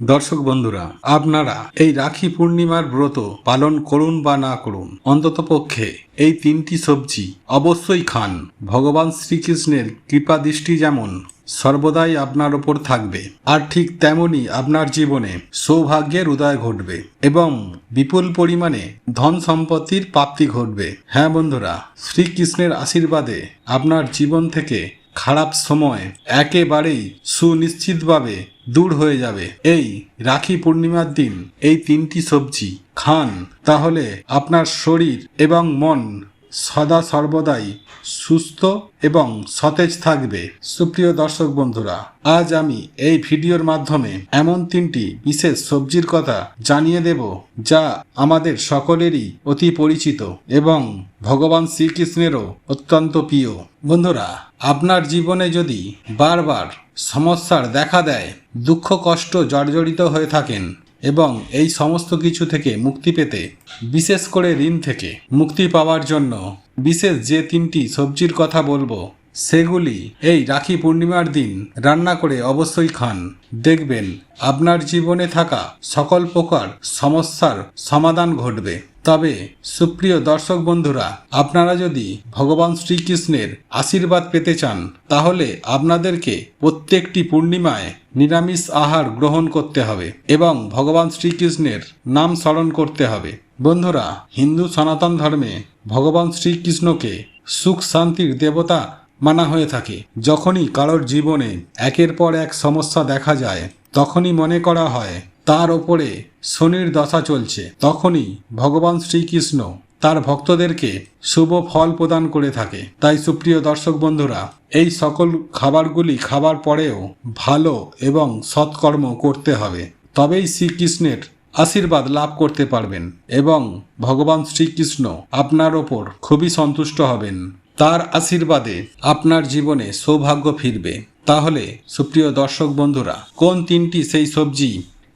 দর্শক বন্ধুরা, আপনারা এই রাখি পূর্ণিমার ব্রত পালন করুন বা না করুন, অন্ততপক্ষে এই তিনটি সবজি অবশ্যই খান। ভগবান শ্রীকৃষ্ণের কৃপা দৃষ্টি যেমন সর্বদাই আপনার ওপর থাকবে, আর ঠিক তেমনই আপনার জীবনে সৌভাগ্যের উদয় ঘটবে এবং বিপুল পরিমাণে ধন সম্পত্তির প্রাপ্তি ঘটবে। হ্যাঁ বন্ধুরা, শ্রীকৃষ্ণের আশীর্বাদে আপনার জীবন থেকে খারাপ সময় একেবারেই সুনিশ্চিতভাবে দূর হয়ে যাবে। এই রাখি পূর্ণিমার দিন, এই তিনটি সবজি খান, তাহলে আপনার শরীর এবং মন সদা সর্বদাই সুস্থ এবং সতেজ থাকবে। সুপ্রিয় দর্শক বন্ধুরা, আজ আমি এই ভিডিওর মাধ্যমে এমন তিনটি বিশেষ সবজির কথা জানিয়ে দেব যা আমাদের সকলেরই অতি পরিচিত এবং ভগবান শ্রীকৃষ্ণেরও অত্যন্ত প্রিয়। বন্ধুরা, আপনার জীবনে যদি বারবার সমস্যার দেখা দেয়, দুঃখ কষ্ট জর্জরিত হয়ে থাকেন এবং এই সমস্ত কিছু থেকে মুক্তি পেতে, বিশেষ করে ঋণ থেকে মুক্তি পাওয়ার জন্য বিশেষ যে তিনটি সবজির কথা বলব সেগুলি এই রাখি পূর্ণিমার দিন, রান্না করে অবশ্যই খান। দেখবেন, আপনার জীবনে থাকা সকল প্রকার সমস্যার সমাধান ঘটবে। তবে, সুপ্রিয় দর্শক বন্ধুরা, আপনারা যদি ভগবান শ্রীকৃষ্ণের আশীর্বাদ পেতে চান, তাহলে আপনাদেরকে প্রত্যেকটি পূর্ণিমায় নিরামিষ আহার গ্রহণ করতে হবে এবং ভগবান শ্রীকৃষ্ণের নাম স্মরণ করতে হবে। বন্ধুরা, হিন্দু সনাতন ধর্মে ভগবান শ্রীকৃষ্ণকে সুখ শান্তির দেবতা মানা হয়ে থাকে। যখনই কারোর জীবনে একের পর এক সমস্যা দেখা যায়, তখনই মনে করা হয়, তার ওপরে শনির দশা চলছে। তখনই ভগবান শ্রীকৃষ্ণ তার ভক্তদেরকে শুভ ফল প্রদান করে থাকে। তাই সুপ্রিয় দর্শক বন্ধুরা, এই সকল খাবারগুলি খাবার পরেও ভালো এবং সৎকর্ম করতে হবে। তবেই শ্রীকৃষ্ণের আশীর্বাদ লাভ করতে পারবেন এবং ভগবান শ্রীকৃষ্ণ আপনার ওপর খুবই সন্তুষ্ট হবেন। তার আশীর্বাদে আপনার জীবনে সৌভাগ্য ফিরবে। তাহলে, সুপ্রিয় দর্শক বন্ধুরা, কোন তিনটি সেই সবজি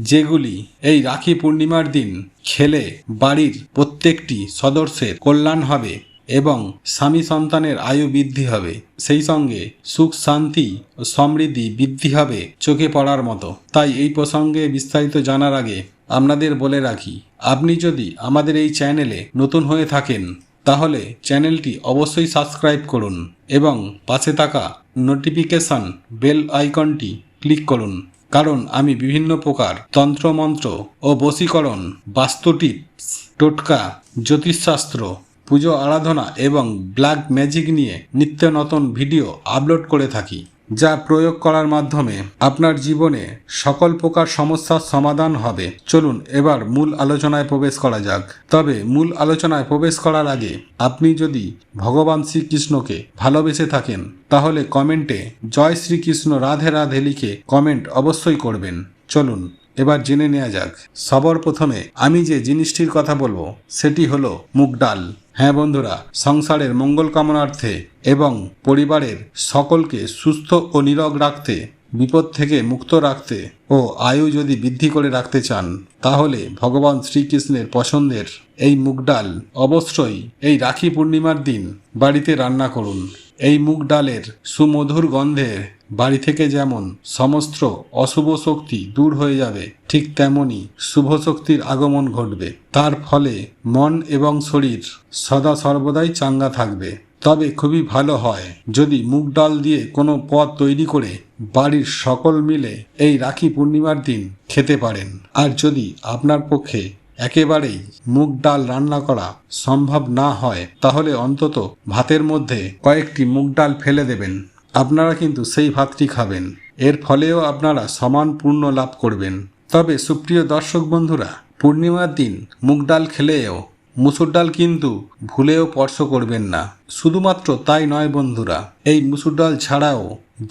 যেগুলি এই রাখি পূর্ণিমার দিন খেলে বাড়ির প্রত্যেকটি সদস্যের কল্যাণ হবে এবং স্বামী সন্তানের আয়ু বৃদ্ধি হবে, সেই সঙ্গে সুখ, শান্তি ও সমৃদ্ধি বৃদ্ধি হবে চোখে পড়ার মতো। তাই এই প্রসঙ্গে বিস্তারিত জানার আগে আপনাদের বলে রাখি, আপনি যদি আমাদের এই চ্যানেলে নতুন হয়ে থাকেন তাহলে চ্যানেলটি অবশ্যই সাবস্ক্রাইব করুন এবং পাশে থাকা নোটিফিকেশান বেল আইকনটি ক্লিক করুন। কারণ আমি বিভিন্ন প্রকার তন্ত্রমন্ত্র ও বশীকরণ, বাস্তু টিপস, টোটকা, জ্যোতিষশাস্ত্র, পুজো আরাধনা এবং ব্ল্যাক ম্যাজিক নিয়ে নিত্য নতুন ভিডিও আপলোড করে থাকি। যা প্রয়োগ করার মাধ্যমে আপনার জীবনে সকল প্রকার সমস্যার সমাধান হবে। চলুন এবার মূল আলোচনায় প্রবেশ করা যাক। তবে মূল আলোচনায় প্রবেশ করার আগে আপনি যদি ভগবান শ্রীকৃষ্ণকে ভালোবেসে থাকেন, তাহলে কমেন্টে জয় শ্রীকৃষ্ণ রাধে রাধে লিখে কমেন্ট অবশ্যই করবেন। চলুন এবার জেনে নেওয়া যাক। সবার প্রথমে আমি যে জিনিসটির কথা বলব, সেটি হলো মুগ ডাল। হ্যাঁ বন্ধুরা, সংসারের মঙ্গল কামনার্থে এবং পরিবারের সকলকে সুস্থ ও নিরোগ রাখতে, বিপদ থেকে মুক্ত রাখতে ও আয়ু যদি বৃদ্ধি করে রাখতে চান, তাহলে ভগবান শ্রীকৃষ্ণের পছন্দের এই মুগডাল অবশ্যই এই রাখি পূর্ণিমার দিন বাড়িতে রান্না করুন। এই মুগ ডালের সুমধুর গন্ধে বাড়ি থেকে যেমন সমস্ত অশুভ শক্তি দূর হয়ে যাবে, ঠিক তেমনি শুভ শক্তির আগমন ঘটবে। তার ফলে মন এবং শরীর সদা সর্বদাই চাঙ্গা থাকবে। তবে খুবই ভালো হয় যদি মুগ ডাল দিয়ে কোনো পদ তৈরি করে বাড়ির সকল মিলে এই রাখি পূর্ণিমার দিন খেতে পারেন। আর যদি আপনার পক্ষে একেবারেই মুগ ডাল রান্না করা সম্ভব না হয়, তাহলে অন্তত ভাতের মধ্যে কয়েকটি মুগ ডাল ফেলে দেবেন। আপনারা কিন্তু সেই ভাতটি খাবেন। এর ফলেও আপনারা সমান পূর্ণ লাভ করবেন। তবে সুপ্রিয় দর্শক বন্ধুরা, পূর্ণিমার দিন মুগ ডাল খেলেও মুসুর ডাল কিন্তু ভুলেও স্পর্শ করবেন না। শুধুমাত্র তাই নয় বন্ধুরা, এই মুসুর ডাল ছাড়াও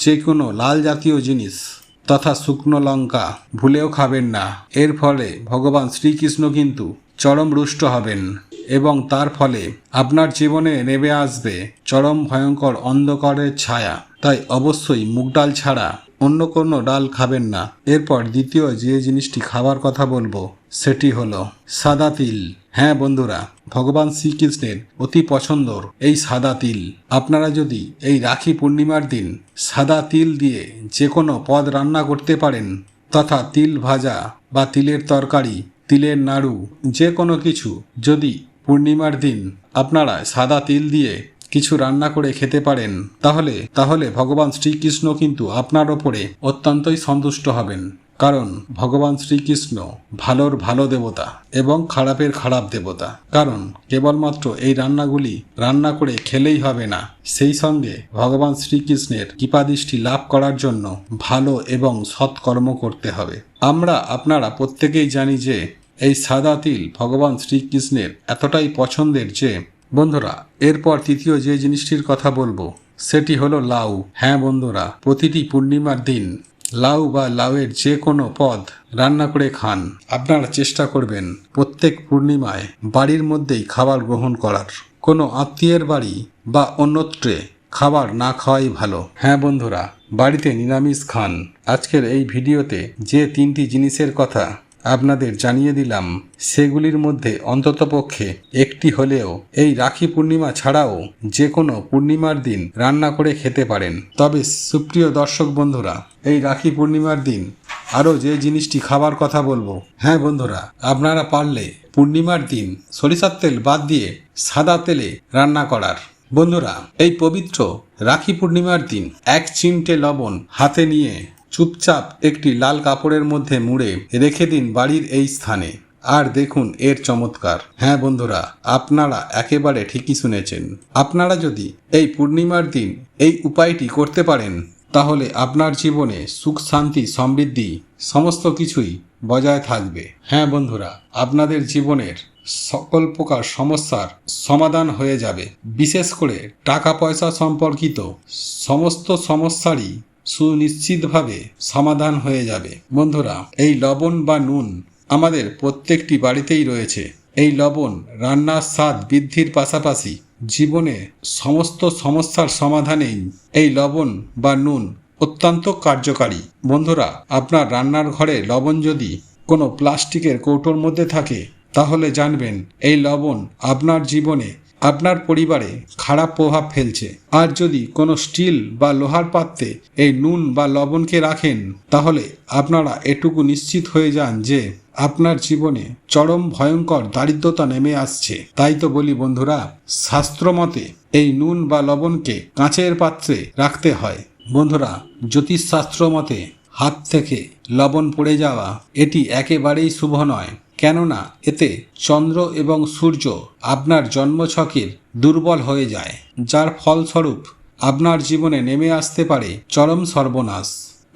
যে কোনো লাল জাতীয় জিনিস তথা শুকনো লঙ্কা ভুলেও খাবেন না। এর ফলে ভগবান শ্রীকৃষ্ণ কিন্তু চরম রুষ্ট হবেন এবং তার ফলে আপনার জীবনে নেমে আসবে চরম ভয়ঙ্কর অন্ধকারের ছায়া। তাই অবশ্যই মুগডাল ছাড়া অন্য কোনো ডাল খাবেন না। এরপর দ্বিতীয় যে জিনিসটি খাবার কথা বলব, সেটি হলো সাদা তিল। হ্যাঁ বন্ধুরা, ভগবান শ্রীকৃষ্ণের অতি পছন্দর এই সাদা তিল। আপনারা যদি এই রাখি পূর্ণিমার দিন সাদা তিল দিয়ে যে কোনো পদ রান্না করতে পারেন, তথা তিল ভাজা বা তিলের তরকারি, তিলের নাড়ু, যে কোনো কিছু যদি পূর্ণিমার দিন আপনারা সাদা তিল দিয়ে কিছু রান্না করে খেতে পারেন, তাহলে তাহলে ভগবান শ্রীকৃষ্ণ কিন্তু আপনার ওপরে অত্যন্তই সন্তুষ্ট হবেন। কারণ, ভগবান শ্রীকৃষ্ণ ভালোর ভালো দেবতা এবং খারাপের খারাপ দেবতা। কারণ, কেবলমাত্র এই রান্নাগুলি রান্না করে খেলেই হবে না। সেই সঙ্গে ভগবান শ্রীকৃষ্ণের কৃপাদৃষ্টি লাভ করার জন্য ভালো এবং সৎকর্ম করতে হবে। আমরা, আপনারা প্রত্যেকেই জানি যে, এই সাদা তিল ভগবান শ্রীকৃষ্ণের এতটাই পছন্দের যে বন্ধুরা, এরপর তৃতীয় যে জিনিসটির কথা বলব, সেটি হলো লাউ। হ্যাঁ বন্ধুরা, প্রতিটি পূর্ণিমার দিন লাউ বা লাউয়ের যে কোনো পদ রান্না করে খান। আপনারা চেষ্টা করবেন প্রত্যেক পূর্ণিমায় বাড়ির মধ্যেই খাবার গ্রহণ করার। কোনো আত্মীয়ের বাড়ি বা অন্যত্রে খাবার না খাওয়াই ভালো। হ্যাঁ বন্ধুরা, বাড়িতে নিরামিষ খান। আজকের এই ভিডিওতে যে তিনটি জিনিসের কথা আপনাদের জানিয়ে দিলাম, সেগুলির মধ্যে অন্ততপক্ষে একটি হলেও এই রাখি পূর্ণিমা ছাড়াও যে কোনো পূর্ণিমার দিন রান্না করে খেতে পারেন। তবে সুপ্রিয় দর্শক বন্ধুরা, এই রাখি পূর্ণিমার দিন আরও যে জিনিসটি খাবার কথা বলব। হ্যাঁ বন্ধুরা, আপনারা পারলে পূর্ণিমার দিন সরিষার তেল বাদ দিয়ে সাদা তেলে রান্না করার। বন্ধুরা, এই পবিত্র রাখি পূর্ণিমার দিন এক চিমটে লবণ হাতে নিয়ে চুপচাপ একটি লাল কাপড়ের মধ্যে মুড়ে রেখে দিন বাড়ির এই স্থানে। আর দেখুন এর চমৎকার। হ্যাঁ বন্ধুরা, আপনারা একেবারে ঠিকই শুনেছেন। আপনারা যদি এই পূর্ণিমার দিন এই উপায়টি করতে পারেন, তাহলে আপনার জীবনে সুখ, শান্তি, সমৃদ্ধি সমস্ত কিছুই বজায় থাকবে। হ্যাঁ বন্ধুরা, আপনাদের জীবনের সকল প্রকার সমস্যার সমাধান হয়ে যাবে। বিশেষ করে টাকা পয়সা সম্পর্কিত সমস্ত সমস্যারই সুনিশ্চিতভাবে সমাধান হয়ে যাবে। বন্ধুরা, এই লবণ বা নুন আমাদের প্রত্যেকটি বাড়িতেই রয়েছে। এই লবণ রান্নার স্বাদ বৃদ্ধির পাশাপাশি জীবনে সমস্ত সমস্যার সমাধানেই এই লবণ বা নুন অত্যন্ত কার্যকারী। বন্ধুরা, আপনার রান্নার ঘরে লবণ যদি কোনো প্লাস্টিকের কৌটোর মধ্যে থাকে, তাহলে জানবেন এই লবণ আপনার জীবনে আপনার পরিবারে খারাপ প্রভাব ফেলছে। আর যদি কোনো স্টিল বা লোহার পাত্রে এই নুন বা লবণকে রাখেন, তাহলে আপনারা এটুকু নিশ্চিত হয়ে যান যে আপনার জীবনে চরম ভয়ঙ্কর দারিদ্রতা নেমে আসছে। তাই তো বলি বন্ধুরা, শাস্ত্রমতে এই নুন বা লবণকে কাঁচের পাত্রে রাখতে হয়। বন্ধুরা জ্যোতিষশাস্ত্র মতে হাত থেকে লবণ পড়ে যাওয়া, এটি একেবারেই শুভ নয়। কেননা এতে চন্দ্র এবং সূর্য আপনার জন্মছকের দুর্বল হয়ে যায়, যার ফলস্বরূপ আপনার জীবনে নেমে আসতে পারে চরম সর্বনাশ।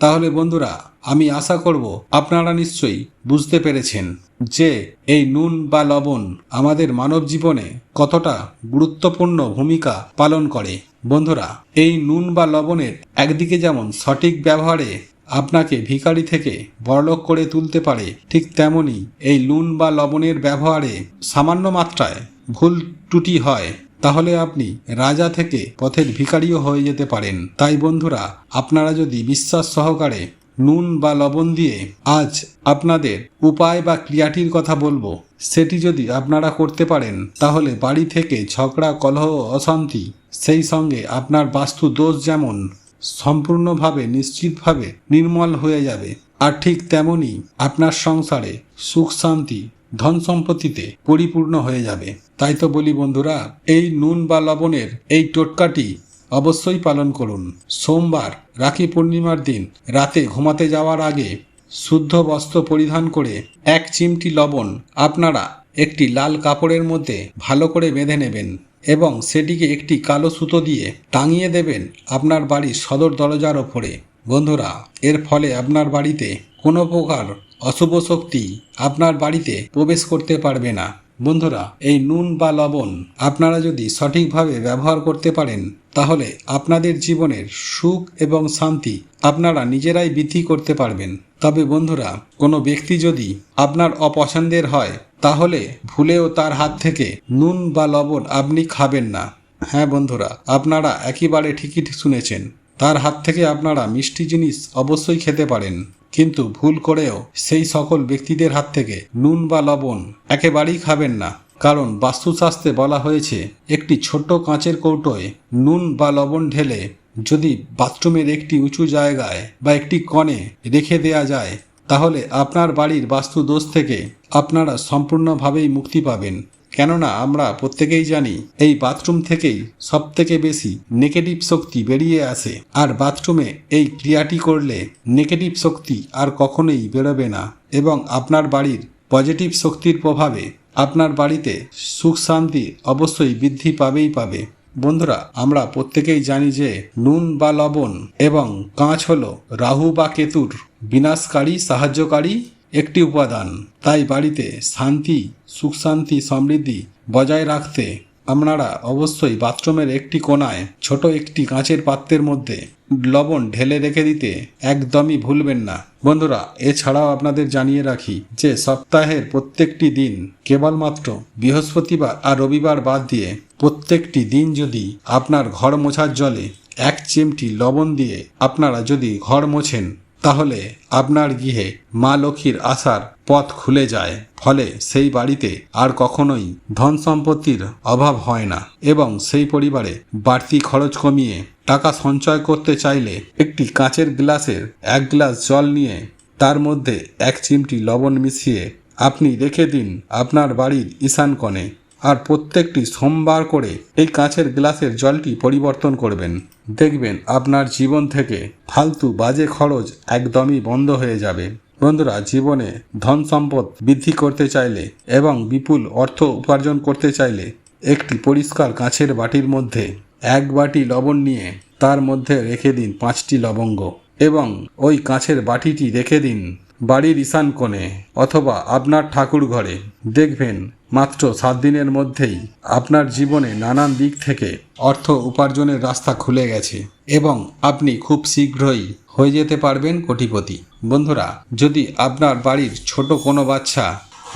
তাহলে বন্ধুরা, আমি আশা করব আপনারা নিশ্চয়ই বুঝতে পেরেছেন যে এই নুন বা লবণ আমাদের মানব জীবনে কতটা গুরুত্বপূর্ণ ভূমিকা পালন করে। বন্ধুরা, এই নুন বা লবণের একদিকে যেমন সঠিক ব্যবহারে আপনাকে ভিখারি থেকে বড়লোক করে তুলতে পারে, ঠিক তেমনি এই নুন বা লবণের ব্যবহারে সামান্য মাত্রায় ভুল ত্রুটি হয়, তাহলে আপনি রাজা থেকে পথের ভিখারিও হয়ে যেতে পারেন। তাই বন্ধুরা, আপনারা যদি বিশ্বাস সহকারে নুন বা লবণ দিয়ে আজ আপনাদের উপায় বা ক্রিয়াটির কথা বলব, সেটি যদি আপনারা করতে পারেন, তাহলে বাড়ি থেকে ঝগড়া, কলহ অশান্তি, সেই সঙ্গে আপনার বাস্তু দোষ যেমন সম্পূর্ণভাবে, নিশ্চিতভাবে নির্মল হয়ে যাবে। আর ঠিক তেমনই আপনার সংসারে সুখ, শান্তি, ধন সম্পত্তিতে পরিপূর্ণ হয়ে যাবে। তাই তো বলি বন্ধুরা, এই নুন বা লবণের এই টোটকাটি অবশ্যই পালন করুন। সোমবার রাখি পূর্ণিমার দিন রাতে ঘুমাতে যাওয়ার আগে শুদ্ধ বস্ত্র পরিধান করে এক চিমটি লবণ আপনারা একটি লাল কাপড়ের মধ্যে ভালো করে বেঁধে নেবেন। এবং সেটিকে একটি কালো সুতো দিয়ে টাঙিয়ে দেবেন আপনার বাড়ির সদর দরজার ওপরে। বন্ধুরা, এর ফলে আপনার বাড়িতে কোনো প্রকার অশুভ শক্তি আপনার বাড়িতে প্রবেশ করতে পারবে না। বন্ধুরা, এই নুন বা লবণ আপনারা যদি সঠিকভাবে ব্যবহার করতে পারেন, তাহলে আপনাদের জীবনের সুখ এবং শান্তি আপনারা নিজেরাই বৃদ্ধি করতে পারবেন। তবে বন্ধুরা, কোনো ব্যক্তি যদি আপনার অপছন্দের হয় তাহলে ভুলেও তার হাত থেকে নুন বা লবণ আপনি খাবেন না। হ্যাঁ বন্ধুরা, আপনারা একেবারে ঠিকই শুনেছেন। তার হাত থেকে আপনারা মিষ্টি জিনিস অবশ্যই খেতে পারেন। কিন্তু ভুল করেও সেই সকল ব্যক্তিদের হাত থেকে নুন বা লবণ একেবারেই খাবেন না। কারণ বাস্তুশাস্ত্রে বলা হয়েছে, একটি ছোট কাঁচের কৌটোয় নুন বা লবণ ঢেলে যদি বাথরুমের একটি উঁচু জায়গায় বা একটি কণে রেখে দেয়া যায় তাহলে আপনার বাড়ির বাস্তু দোষ থেকে আপনারা সম্পূর্ণভাবেই মুক্তি পাবেন। কেননা আমরা প্রত্যেকেই জানি, এই বাথরুম থেকেই সব থেকে বেশি নেগেটিভ শক্তি বেরিয়ে আসে। আর বাথরুমে এই ক্রিয়াটি করলে নেগেটিভ শক্তি আর কখনোই বেরোবে না। এবং আপনার বাড়ির পজিটিভ শক্তির প্রভাবে আপনার বাড়িতে সুখ শান্তি অবশ্যই বৃদ্ধি পাবেই পাবে। বন্ধুরা, আমরা প্রত্যেকেই জানি যে নুন বা লবণ এবং কাঁচ হলো রাহু বা কেতুর বিনাশকারী, সাহায্যকারী একটি উপাদান। তাই বাড়িতে শান্তি, সুখ শান্তি, সমৃদ্ধি বজায় রাখতে আপনারা অবশ্যই বাথরুমের একটি কোণায় ছোট একটি কাঁচের পাত্রের মধ্যে লবণ ঢেলে রেখে দিতে একদমই ভুলবেন না। বন্ধুরা, এছাড়াও আপনাদের জানিয়ে রাখি যে সপ্তাহের প্রত্যেকটি দিন কেবলমাত্র বৃহস্পতিবার আর রবিবার বাদ দিয়ে প্রত্যেকটি দিন যদি আপনার ঘর মোছার জলে এক চিমটি লবণ দিয়ে আপনারা যদি ঘর মোছেন তাহলে আপনার গৃহে মা লক্ষ্মীর আসার পথ খুলে যায়, ফলে সেই বাড়িতে আর কখনোই ধন সম্পত্তির অভাব হয় না এবং সেই পরিবারে বাড়তি খরচ কমিয়ে টাকা সঞ্চয় করতে চাইলে একটি কাঁচের গ্লাসের এক গ্লাস জল নিয়ে তার মধ্যে এক চিমটি লবণ মিশিয়ে আপনি রেখে দিন আপনার বাড়ির ঈশান কোণে। আর প্রত্যেকটি সোমবার করে এই কাঁচের গ্লাসের জলটি পরিবর্তন করবেন। দেখবেন আপনার জীবন থেকে ফালতু বাজে খরচ একদমই বন্ধ হয়ে যাবে। বন্ধুরা, জীবনে ধন সম্পদ বৃদ্ধি করতে চাইলে এবং বিপুল অর্থ উপার্জন করতে চাইলে একটি পরিষ্কার কাঁচের বাটির মধ্যে এক বাটি লবণ নিয়ে তার মধ্যে রেখে দিন পাঁচটি লবঙ্গ এবং ওই কাঁচের বাটিটি রেখে দিন বাড়ির ঈশান কোণে অথবা আপনার ঠাকুর ঘরে। দেখবেন, মাত্র সাত দিনের মধ্যেই আপনার জীবনে নানান দিক থেকে অর্থ উপার্জনের রাস্তা খুলে গেছে এবং আপনি খুব শীঘ্রই হয়ে যেতে পারবেন কোটিপতি। বন্ধুরা, যদি আপনার বাড়ির ছোট কোনো বাচ্চা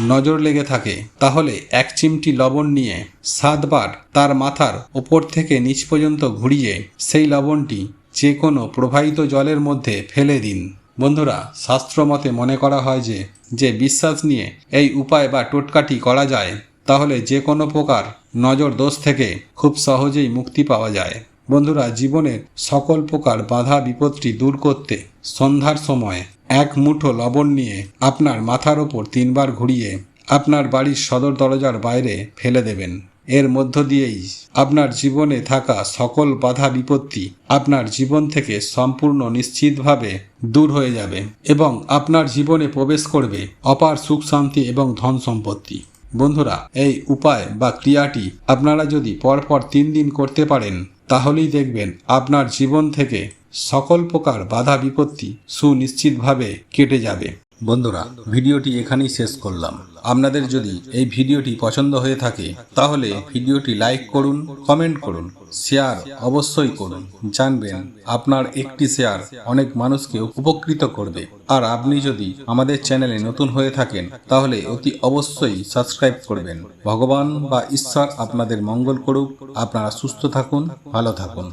নজর লেগে থাকে, তাহলে এক চিমটি লবণ নিয়ে সাতবার তার মাথার ওপর থেকে নিচ পর্যন্ত ঘুরিয়ে সেই লবণটি যে কোনো প্রবাহিত জলের মধ্যে ফেলে দিন। বন্ধুরা শাস্ত্র মতে মনে করা হয় যে যে বিশ্বাস নিয়ে এই উপায় বা টোটকাটি করা যায়, তাহলে যে কোনো প্রকার নজর দোষ থেকে খুব সহজেই মুক্তি পাওয়া যায়। বন্ধুরা জীবনের সকল প্রকার বাধা বিপত্তি দূর করতে সন্ধ্যার সময় এক মুঠো লবণ নিয়ে আপনার মাথার ওপর তিনবার ঘুরিয়ে আপনার বাড়ির সদর দরজার বাইরে ফেলে দেবেন। এর মধ্য দিয়েই আপনার জীবনে থাকা সকল বাধা বিপত্তি আপনার জীবন থেকে সম্পূর্ণ নিশ্চিতভাবে দূর হয়ে যাবে এবং আপনার জীবনে প্রবেশ করবে অপার সুখ শান্তি এবং ধন সম্পত্তি। বন্ধুরা, এই উপায় বা ক্রিয়াটি আপনারা যদি পরপর তিন দিন করতে পারেন, তাহলেই দেখবেন আপনার জীবন থেকে সকল প্রকার বাধা বিপত্তি সুনিশ্চিতভাবে কেটে যাবে। বন্ধুরা, ভিডিওটি এখানেই শেষ করলাম। আপনাদের যদি এই ভিডিওটি পছন্দ হয়ে থাকে, তাহলে ভিডিওটি লাইক করুন, কমেন্ট করুন, শেয়ার অবশ্যই করুন। জানবেন আপনার একটি শেয়ার অনেক মানুষকে উপকৃত করবে। আর আপনি যদি আমাদের চ্যানেলে নতুন হয়ে থাকেন, তাহলে অতি অবশ্যই সাবস্ক্রাইব করবেন। ভগবান বা ঈশ্বর আপনাদের মঙ্গল করুক। আপনারা সুস্থ থাকুন, ভালো থাকুন।